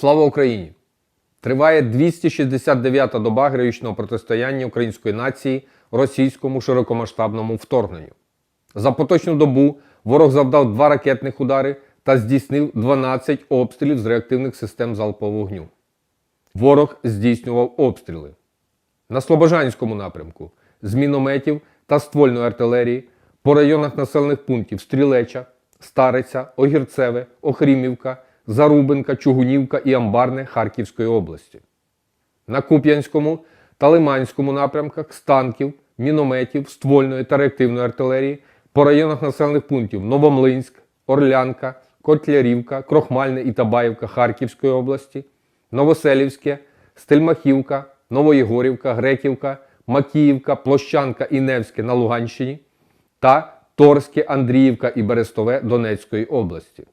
Слава Україні! Триває 269-та доба героїчного протистояння української нації російському широкомасштабному вторгненню. За поточну добу ворог завдав два ракетних удари та здійснив 12 обстрілів з реактивних систем залпового вогню. Ворог здійснював обстріли на Слобожанському напрямку з мінометів та ствольної артилерії по районах населених пунктів Стрілеча, Стариця, Огірцеве, Охрімівка, Зарубинка, Чугунівка і Амбарне Харківської області. На Куп'янському та Лиманському напрямках з танків, мінометів, ствольної та реактивної артилерії по районах населених пунктів Новомлинськ, Орлянка, Котлярівка, Крохмальне і Табаївка Харківської області, Новоселівське, Стельмахівка, Новоєгорівка, Греківка, Макіївка, Площанка і Невське на Луганщині та Торське, Андріївка і Берестове Донецької області.